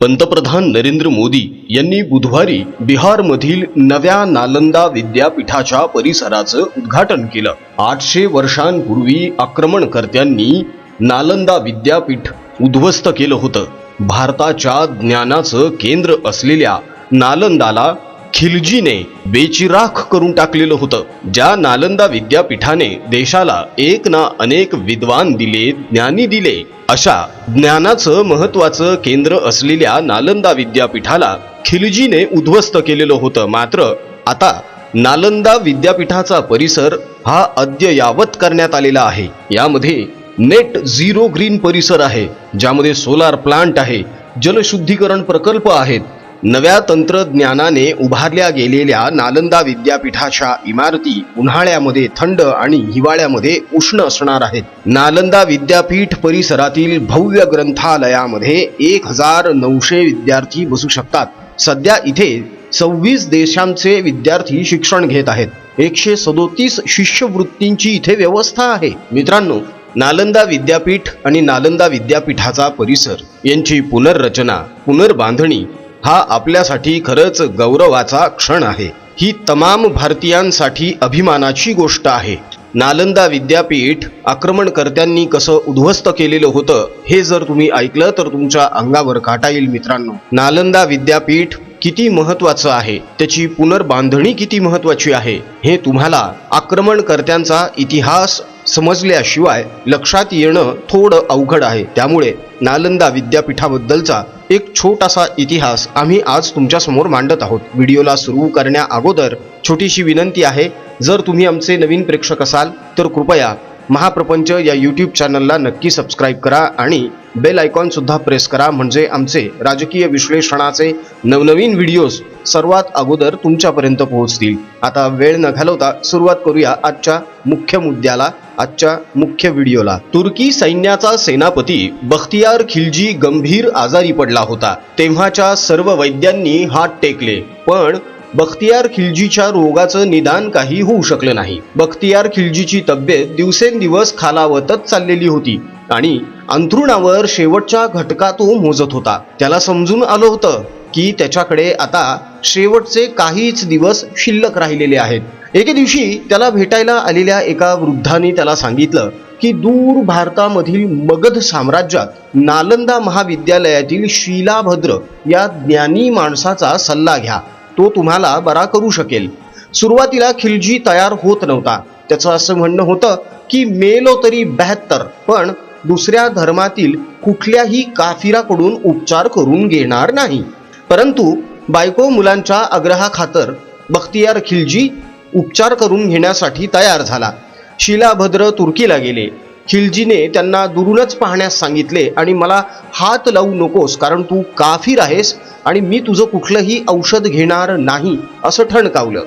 पंतप्रधान नरेंद्र मोदी यांनी बुधवारी बिहारमधील नव्या नालंदा विद्यापीठाच्या परिसराचं उद्घाटन केलं. आठशे वर्षांपूर्वी आक्रमणकर्त्यांनी नालंदा विद्यापीठ उद्ध्वस्त केलं होतं. भारताच्या ज्ञानाचं केंद्र असलेल्या नालंदाला खिलजीने बेचिराख करून टाकलेलं होतं. ज्या नालंदा विद्यापीठाने देशाला एक ना अनेक विद्वान दिले ज्ञानी दिले अशा ज्ञानाचं महत्वाचं केंद्र असलेल्या नालंदा विद्यापीठाला खिलजीने उद्ध्वस्त केलेलं होतं. मात्र आता नालंदा विद्यापीठाचा परिसर हा अद्ययावत करण्यात आलेला आहे. यामध्ये नेट झिरो ग्रीन परिसर आहे ज्यामध्ये सोलार प्लांट आहे जलशुद्धीकरण प्रकल्प आहेत नव्या तंत्रज्ञानाने उभारल्या गेलेल्या नालंदा विद्यापीठाच्या इमारती उन्हाळ्यामध्ये थंड आणि हिवाळ्यामध्ये उष्ण असणार आहेत. नालंदा विद्यापीठ परिसरातील भव्य ग्रंथालयामध्ये एक हजार नऊशे विद्यार्थी बसू शकतात. सध्या इथे सव्वीस देशांचे विद्यार्थी शिक्षण घेत आहेत. एकशे सदोतीस शिष्यवृत्तींची इथे व्यवस्था आहे. मित्रांनो नालंदा विद्यापीठ आणि नालंदा विद्यापीठाचा परिसर यांची पुनर्रचना पुनर्बांधणी हा आपल्यासाठी खरंच गौरवाचा क्षण आहे. ही तमाम भारतीयांसाठी अभिमानाची गोष्ट आहे. नालंदा विद्यापीठ आक्रमणकर्त्यांनी कसं उद्ध्वस्त केलेलं होतं हे जर तुम्ही ऐकलं तर तुमच्या अंगावर काटा येईल मित्रांनो. नालंदा विद्यापीठ किती महत्वाचं आहे? त्याची पुनर्बांधणी किती महत्वाची आहे? हे तुम्हाला आक्रमणकर्त्यांचा इतिहास समजल्याशिवाय लक्षात येणं थोडं अवघड आहे. त्यामुळे नालंदा विद्यापीठाबद्दलचा एक छोटासा इतिहास आम्ही आज तुमच्यासमोर मांडत आहोत. व्हिडिओला सुरू करण्या अगोदर छोटीशी विनंती आहे जर तुम्ही आमचे नवीन प्रेक्षक असाल तर कृपया महाप्रपंच या यूट्यूब चॅनलला नक्की सबस्क्राईब करा आणि बेल आयकॉन सुद्धा प्रेस करा. म्हणजे आमचे राजकीय विश्लेषणाचे नवनवीन व्हिडिओज सर्वात अगोदर तुमच्यापर्यंत पोहोचतील. आता वेळ न घालवता सुरुवात करूया आजच्या मुख्य मुद्द्याला. आजच्या मुख्य व्हिडिओला. तुर्की सैन्याचा सेनापती बख्तियार खिलजी गंभीर आजारी पडला होता. तेव्हाच्या सर्व वैद्यांनी हात टेकले. पण बख्तियार खिलजीच्या रोगाचं निदान काही होऊ शकलं नाही. बख्तियार खिलजीची तब्येत दिवसेंदिवस खालावतच चाललेली होती आणि अंथरुणावर शेवटच्या घटका तो मोजत होता. त्याला समजून आलं होतं की त्याच्याकडे आता शेवटचे काहीच दिवस शिल्लक राहिलेले आहेत. एके दिवशी त्याला भेटायला आलेल्या एका वृद्धाने त्याला सांगितलं की दूर भारतामधील मगध साम्राज्यात नालंदा महाविद्यालयातील शीलाभद्र या ज्ञानी माणसाचा सल्ला घ्या. तो तुम्हाला बरा करू शकेल. सुरुवातीला खिलजी तयार होत नव्हता. त्याचं असं म्हणणं होतं की मेलो तरी बॅहत्तर पण दुसऱ्या धर्मातील कुठल्याही काफिराकडून उपचार करून घेणार नाही. परंतु बायको मुलांच्या आग्रहाखातर बख्तियार खिलजी उपचार करून घेण्यासाठी तयार झाला. शिलाभद्र तुर्कीला गेले. खिलजीने त्यांना दुरूनच पाहण्यास सांगितले आणि मला हात लावू नकोस कारण तू काफीर आहेस आणि मी तुझं कुठलंही औषध घेणार नाही असं ठणकावलं.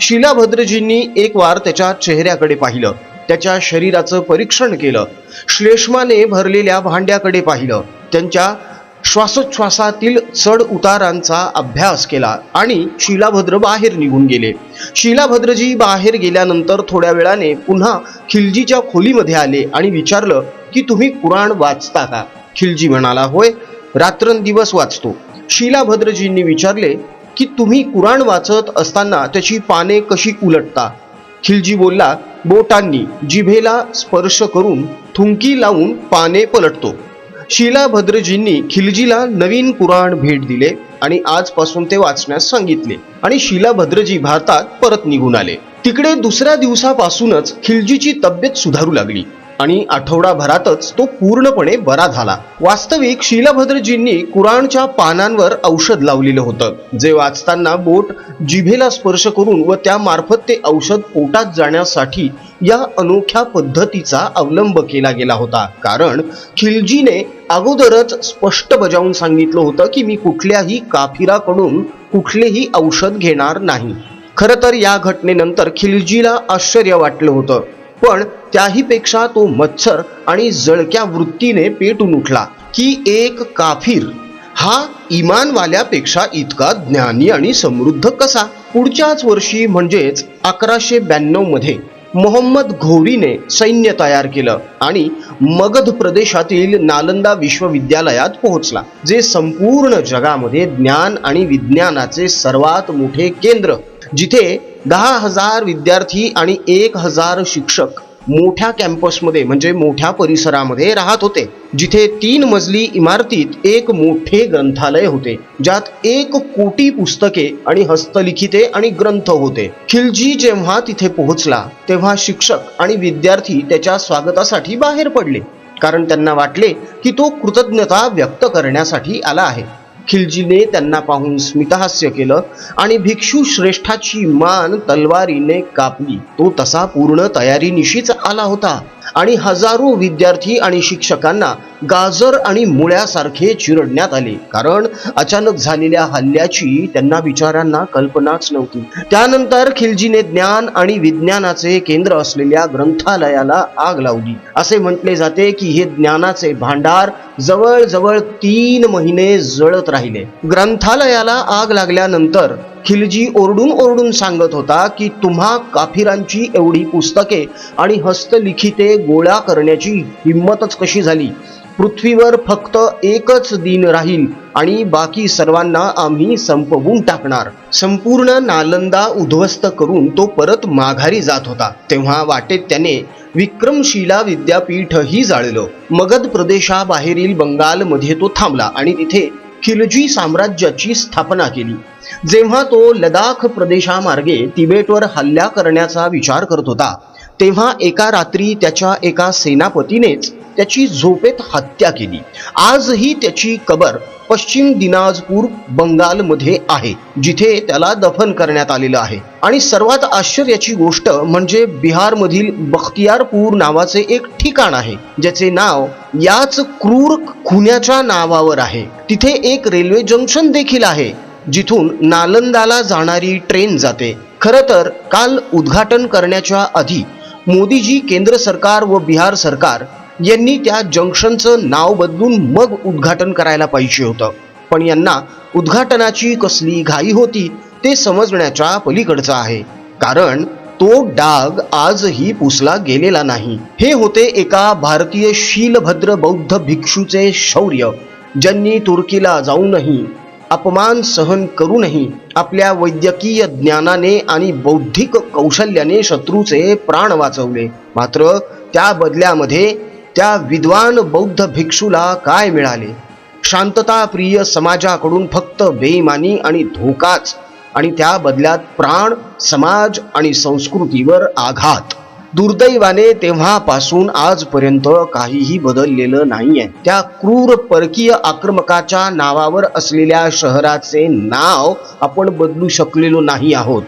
शिलाभद्रजींनी एक वार त्याच्या चेहऱ्याकडे पाहिलं. त्याच्या शरीराचं परीक्षण केलं. श्लेष्माने भरलेल्या भांड्याकडे पाहिलं. त्यांच्या श्वासोच्छ्वासातील चढ उतारांचा अभ्यास केला आणि शिलाभद्र बाहेर निघून गेले. शिलाभद्रजी बाहेर गेल्यानंतर थोड्या वेळाने पुन्हा खिलजीच्या खोलीमध्ये आले आणि विचारलं की तुम्ही कुराण वाचता का? खिलजी म्हणाला होय रात्रंदिवस वाचतो. शिलाभद्रजींनी विचारले की तुम्ही कुराण वाचत असताना त्याची पाने कशी उलटता? खिलजी बोलला बोटांनी जिभेला स्पर्श करून थुंकी लावून पाने पलटतो. शिलाभद्रजींनी खिलजीला नवीन कुराण भेट दिले आणि आजपासून ते वाचण्यास सांगितले. आणि शिलाभद्रजी भारतात परत निघून आले. तिकडे दुसऱ्या दिवसापासूनच खिलजीची तब्येत सुधारू लागली. आणि आठवडाभरातच तो पूर्णपणे बरा झाला. वास्तविक शिलाभद्रजींनी कुराणच्या पानांवर औषध लावलेलं होतं. जे वाचताना बोट जिभेला स्पर्श करून व त्यामार्फत ते औषध पोटात जाण्यासाठी या अनोख्या पद्धतीचा अवलंब केला गेला होता. कारण खिलजीने अगोदरच स्पष्ट बजावून सांगितलं होतं की मी कुठल्याही काफिराकडून कुठलेही औषध घेणार नाही. खरं तर या घटनेनंतर खिलजीला आश्चर्य वाटलं होतं. पण त्याहीपेक्षा तो मत्सर आणि जळक्या वृत्तीने पेटून उठला. की एक काफीर. हा इमानवाल्यापेक्षा इतका ज्ञानी आणि समृद्ध कसा? पुढच्याच वर्षी म्हणजेच अकराशे ब्याण्णवमध्ये मोहम्मद घोरीने सैन्य तयार केलं आणि मगध प्रदेशातील नालंदा विश्वविद्यालयात पोहोचला जे संपूर्ण जगामध्ये ज्ञान आणि विज्ञानाचे सर्वात मोठे केंद्र जिथे दहा हजार विद्यार्थी आणि एक हजार शिक्षक मोठ्या कॅम्पसमध्ये म्हणजे मोठ्या परिसरामध्ये राहत होते जिथे तीन मजली इमारतीत एक मोठे ग्रंथालय होते ज्यात एक कोटी पुस्तके आणि हस्तलिखिते आणि ग्रंथ होते. खिलजी जेव्हा तिथे पोहोचला तेव्हा शिक्षक आणि विद्यार्थी त्याच्या स्वागतासाठी बाहेर पडले कारण त्यांना वाटले की तो कृतज्ञता व्यक्त करण्यासाठी आला आहे. खिलजीने त्यांना पाहून स्मितहास्य केलं आणि भिक्षू श्रेष्ठाची मान तलवारीने कापली. तो तसा पूर्ण तयारीनिशीच आला होता. आणि हजारो विद्यार्थी आणि शिक्षकांना गाजर आणि मुळ्यासारखे चिरडण्यात आले. कारण अचानक झालेल्या हल्ल्याची त्यांना विचारांना कल्पनाच नव्हती. त्यानंतर खिलजीने ज्ञान आणि विज्ञानाचे केंद्र असलेल्या ग्रंथालयाला आग लावली. असे म्हटले जाते की हे ज्ञानाचे भांडार जवळजवळ तीन महिने जळत राहिले. ग्रंथालयाला आग लागल्यानंतर खिलजी ओरडून ओरडून सांगत होता की तुम्हा काफिरांची एवढी पुस्तके आणि हस्तलिखिते गोळा करण्याची हिंमतच कशी झाली? पृथ्वीवर फक्त एकच दिन राहील आणि बाकी सर्वांना आम्ही संपवून टाकणार. संपूर्ण नालंदा उद्ध्वस्त करून तो परत माघारी जात होता. तेव्हा वाटेत त्याने विक्रमशिला विद्यापीठही जाळलं. मगध प्रदेशाबाहेरील बंगालमध्ये तो थांबला आणि तिथे खिलजी साम्राज्याची स्थापना केली. जेव्हा तो लडाख प्रदेशामार्गे तिबेटवर हल्ला करण्याचा विचार करत होता तेव्हा एका रात्री त्याच्या एका सेनापतीनेच त्याची झोपेत हत्या केली. आजही त्याची कबर पश्चिम दिनाजपूर बंगालमध्ये आहे जिथे त्याला दफन करण्यात आलेलं आहे. आणि सर्वात आश्चर्याची गोष्ट म्हणजे बिहारमधील बख्तियारपूर नावाचे एक ठिकाण आहे ज्याचे नाव याच क्रूर खुन्याच्या नावावर आहे. तिथे एक रेल्वे जंक्शन देखील आहे जिथून नालंदाला जाणारी ट्रेन जाते. खरं तर काल उद्घाटन करण्याच्या आधी मोदीजी केंद्र सरकार व बिहार सरकार यांनी त्या जंक्शनचं नाव बदलून मग उद्घाटन करायला पाहिजे होतं. पण यांना उद्घाटनाची कसली घाई होती ते समजण्याच्या पलीकडचं आहे. कारण तो डाग आजही पुसला गेलेला नाही. हे होते एका भारतीय शीलभद्र बौद्ध भिक्षूचे शौर्य ज्यांनी तुर्कीला जाऊनही अपमान सहन करूनही आपल्या वैद्यकीय ज्ञानाने आणि बौद्धिक कौशल्याने शत्रूचे प्राण वाचवले. मात्र त्या बदल्यामध्ये त्या विद्वान बौद्ध भिक्षूला काय मिळाले? शांतताप्रिय समाजाकडून फक्त बेईमानी आणि धोकाच आणि त्या बदल्यात प्राण समाज आणि संस्कृतीवर आघात. दुर्दैवाने तेव्हापासून आजपर्यंत काहीही बदललेलं नाहीये. त्या क्रूर परकीय आक्रमकाच्या नावावर असलेल्या शहराचे नाव आपण बदलू शकलेलो नाही आहोत.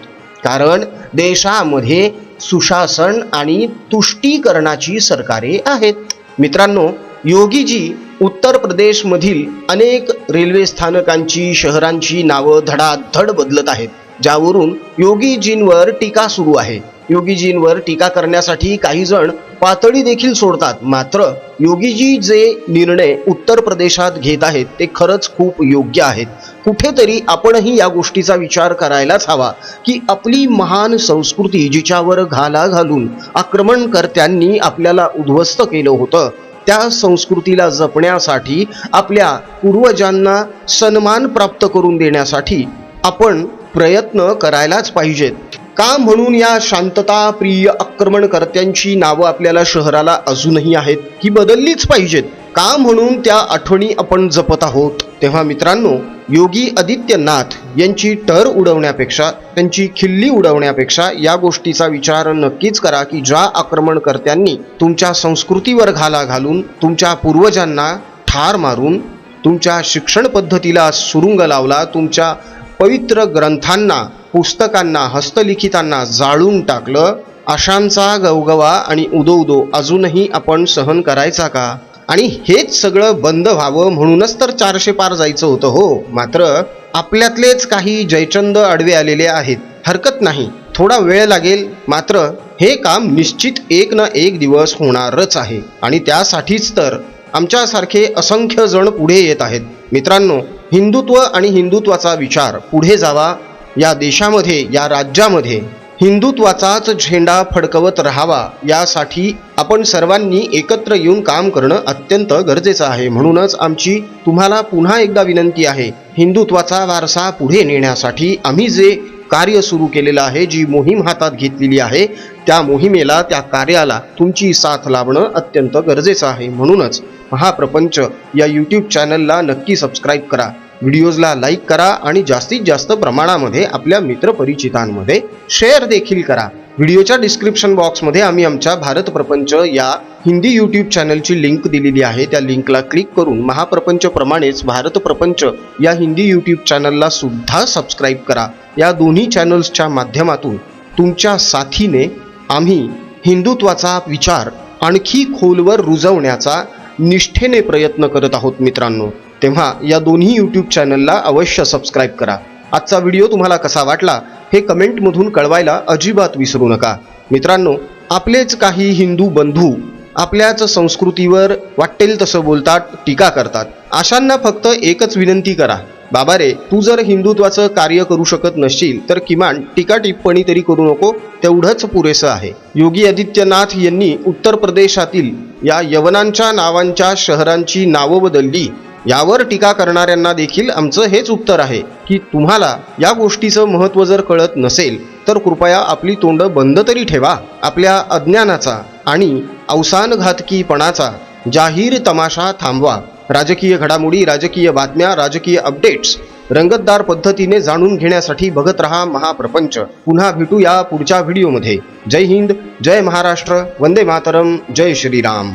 कारण देशामध्ये सुशासन आणि तुष्टीकरणाची सरकारे आहेत. मित्रांनो योगीजी उत्तर प्रदेशमधील अनेक रेल्वे स्थानकांची शहरांची नावं धडाधड बदलत आहेत ज्यावरून योगीजींवर टीका सुरू आहे. योगीजींवर टीका करण्यासाठी काही जण पातळी देखील सोडतात. मात्र योगीजी जे निर्णय उत्तर प्रदेशात घेत आहेत ते खरंच खूप योग्य आहेत. कुठेतरी आपणही या गोष्टीचा विचार करायलाच हवा की आपली महान संस्कृती जिच्यावर घाला घालून आक्रमणकर्त्यांनी आपल्याला उद्ध्वस्त केलं होतं त्या संस्कृतीला जपण्यासाठी आपल्या पूर्वजांना सन्मान प्राप्त करून देण्यासाठी आपण प्रयत्न करायलाच पाहिजेत. का म्हणून या शांतता प्रिय आक्रमणकर्त्यांची नावं आपल्याला शहराला अजूनही आहेत? ही बदललीच पाहिजेत. का म्हणून त्या आठवणी आपण जपत आहोत? तेव्हा मित्रांनो योगी आदित्यनाथ यांची टर उडवण्यापेक्षा त्यांची खिल्ली उडवण्यापेक्षा या गोष्टीचा विचार नक्कीच करा की ज्या आक्रमणकर्त्यांनी तुमच्या संस्कृतीवर घाला घालून तुमच्या पूर्वजांना ठार मारून तुमच्या शिक्षण पद्धतीला सुरुंग लावला तुमच्या पवित्र ग्रंथांना पुस्तकांना हस्तलिखितांना जाळून टाकलं अशांचा गवगवा आणि उदो उदो अजूनही आपण सहन करायचा का? आणि हेच सगळं बंद व्हावं म्हणूनच तर चारशे पार जायचं होतं हो. मात्र आपल्यातलेच काही जयचंद आडवे आलेले आहेत. हरकत नाही. थोडा वेळ लागेल. मात्र हे काम निश्चित एक ना एक दिवस होणारच आहे. आणि त्यासाठीच तर आमच्यासारखे असंख्य जण पुढे येत आहेत. मित्रांनो हिंदुत्व आणि हिंदुत्वाचा विचार पुढे जावा. या देशामध्ये या राज्यामध्ये हिंदुत्वाचाच झेंडा फडकवत राहावा यासाठी आपण सर्वांनी एकत्र येऊन काम करणं अत्यंत गरजेचं आहे. म्हणूनच आमची तुम्हाला पुन्हा एकदा विनंती आहे हिंदुत्वाचा वारसा पुढे नेण्यासाठी आम्ही जे कार्य सुरू केलेलं आहे जी मोहीम हातात घेतलेली आहे त्या मोहिमेला त्या कार्याला तुमची साथ लावणं अत्यंत गरजेचं आहे. म्हणूनच महाप्रपंच या यूट्यूब चॅनलला नक्की सबस्क्राईब करा. व्हिडिओजला लाईक करा आणि जास्तीत जास्त प्रमाणामध्ये आपल्या मित्रपरिचितांमध्ये शेअर देखील करा. व्हिडिओच्या डिस्क्रिप्शन बॉक्समध्ये आम्ही आमच्या भारत प्रपंच या हिंदी यूट्यूब चॅनलची लिंक दिलेली आहे. त्या लिंकला क्लिक करून महाप्रपंच प्रमाणेच भारत प्रपंच या हिंदी यूट्यूब चॅनलला सुद्धा सबस्क्राईब करा. या दोन्ही चॅनल्सच्या माध्यमातून तुमच्या साथीने आम्ही हिंदुत्वाचा विचार आणखी खोलवर रुजवण्याचा निष्ठेने प्रयत्न करत आहोत मित्रांनो. तेव्हा या दोन्ही यूट्यूब चॅनलला अवश्य सबस्क्राईब करा. आजचा व्हिडिओ तुम्हाला कसा वाटला हे कमेंटमधून कळवायला अजिबात विसरू नका. मित्रांनो आपलेच काही हिंदू बंधू आपल्याच संस्कृतीवर वाटेल तसं बोलतात टीका करतात. अशांना फक्त एकच विनंती करा. बाबा रे तू जर हिंदुत्वाचं कार्य करू शकत नसशील तर किमान टीका टिप्पणी तरी करू नको तेवढंच पुरेसं आहे. योगी आदित्यनाथ यांनी उत्तर प्रदेशातील या यवनांच्या नावांच्या शहरांची नावं बदलली. यावर टीका करणाऱ्यांना देखील आमचं हेच उत्तर आहे की तुम्हाला या गोष्टीचं महत्त्व जर कळत नसेल तर कृपया आपली तोंड बंद तरी ठेवा. आपल्या अज्ञानाचा आणि अवसानघातकीपणाचा जाहीर तमाशा थांबवा. राजकीय घडामोडी राजकीय बातम्या राजकीय अपडेट्स रंगतदार पद्धतीने जाणून घेण्यासाठी बघत रहा महाप्रपंच. पुन्हा भेटू या पुढच्या व्हिडिओमध्ये. जय हिंद जय महाराष्ट्र वंदे मातरम जय श्रीराम.